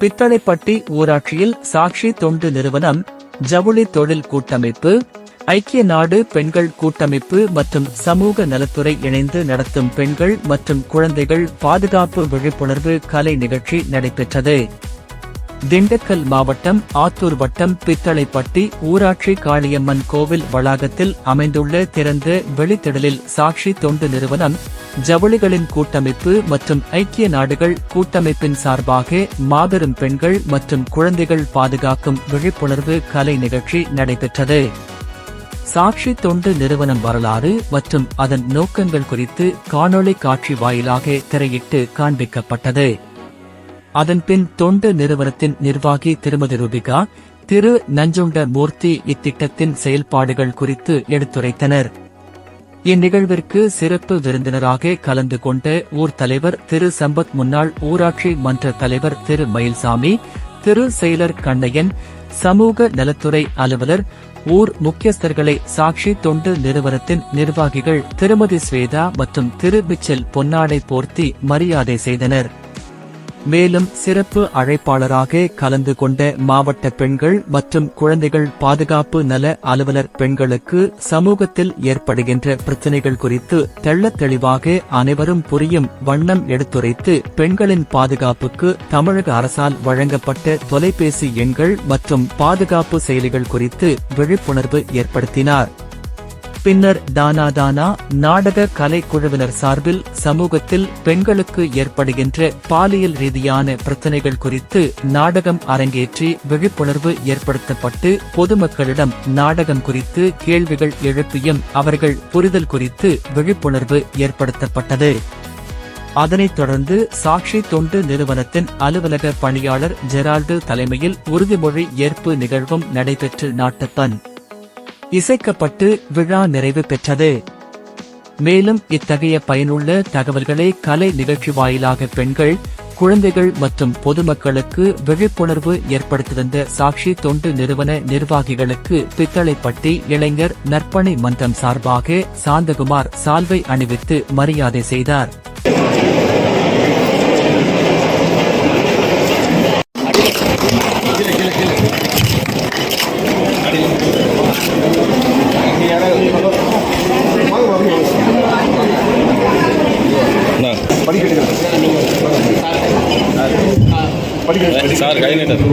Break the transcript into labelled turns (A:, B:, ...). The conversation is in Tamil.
A: பித்தளைப்பட்டி ஊராட்சியில் சாட்சி தொண்டு நிறுவனம் ஜவுளி தொழில் கூட்டமைப்பு ஐக்கிய நாடு பெண்கள் கூட்டமைப்பு மற்றும் சமூக நலத்துறை இணைந்து நடத்தும் பெண்கள் மற்றும் குழந்தைகள் பாதுகாப்பு விழிப்புணர்வு கலை நிகழ்ச்சி நடைபெற்றது. திண்டுக்கல் மாவட்டம் ஆத்தூர் வட்டம் பித்தளைப்பட்டி ஊராட்சி காளியம்மன் கோவில் வளாகத்தில் அமைந்துள்ள திறந்த வெளித்திடலில் சாட்சி தொண்டு நிறுவனம் ஜவுளிகளின் கூட்டமைப்பு மற்றும் ஐக்கிய நாடுகள் கூட்டமைப்பின் சார்பாக மாபெரும் பெண்கள் மற்றும் குழந்தைகள் பாதுகாக்கும் விழிப்புணர்வு கலை நிகழ்ச்சி நடைபெற்றது. சாட்சி தொண்டு நிறுவனம் வரலாறு மற்றும் அதன் நோக்கங்கள் குறித்து காணொளி காட்சி வாயிலாக திரையிட்டு காண்பிக்கப்பட்டது. அதன்பின் தொண்டு நிறுவனத்தின் நிர்வாகி திருமதி ரூபிகா திரு நஞ்சுண்ட மூர்த்தி இத்திட்டத்தின் செயல்பாடுகள் குறித்து எடுத்துரைத்தனர். இந்நிகழ்விற்கு சிறப்பு விருந்தினராக கலந்து கொண்ட ஊர் தலைவர் திரு சம்பத் முன்னாள் ஊராட்சி மன்ற தலைவர் திரு மயில்சாமி திரு செயலர் கண்ணையன் சமூக நலத்துறை அலுவலர் ஊர் முக்கியஸ்தர்களை சாட்சி தொண்டு நிறுவனத்தின் நிர்வாகிகள் திருமதி ஸ்வேதா மற்றும் திரு மிச்சல் பொன்னாடை போர்த்தி மரியாதை செய்தனர். மேலும் சிறப்பு அழைப்பாளராக கலந்து கொண்ட மாவட்ட பெண்கள் மற்றும் குழந்தைகள் பாதுகாப்பு நல அலுவலர் பெண்களுக்கு சமூகத்தில் ஏற்படுகின்ற பிரச்சினைகள் குறித்து தெள்ள தெளிவாக அனைவரும் புரியும் வண்ணம் எடுத்துரைத்து பெண்களின் பாதுகாப்புக்கு தமிழக அரசால் வழங்கப்பட்ட தொலைபேசி எண்கள் மற்றும் பாதுகாப்பு செயலிகள் குறித்து விழிப்புணர்வு ஏற்படுத்தினார். பின்னர் தானா தானா நாடக கலைக்குழுவினர் சார்பில் சமூகத்தில் பெண்களுக்கு ஏற்படுகின்ற பாலியல் ரீதியான பிரச்சினைகள் குறித்து நாடகம் அரங்கேற்றி விழிப்புணர்வு ஏற்படுத்தப்பட்டு பொதுமக்களிடம் நாடகம் குறித்து கேள்விகள் எழுப்பியும் அவர்கள் புரிதல் குறித்து விழிப்புணர்வு ஏற்படுத்தப்பட்டது. அதனைத் தொடர்ந்து சாட்சி தொண்டு நிறுவனத்தின் அலுவலக பணியாளர் ஜெரால்டு தலைமையில் உறுதிமொழி ஏற்பு நிகழ்வும் நடைபெற்று நாட்டப்பன். இசைக்கப்பட்டு விழா நிறைவு பெற்றது. மேலும் இத்தகைய பயனுள்ள தகவல்களை கலை நிகழ்ச்சி வாயிலாக பெண்கள் குழந்தைகள் மற்றும் பொதுமக்களுக்கு விழிப்புணர்வு ஏற்படுத்தியிருந்த சாட்சி தொண்டு நிறுவன நிர்வாகிகளுக்கு பித்தளைப்பட்டி இளைஞர் நற்பணி மன்றம் சார்பாக சாந்தகுமார் சால்வை அணிவித்து மரியாதை செய்தார். படிக்கட்டுகள்.
B: சார் கை நீட்டர்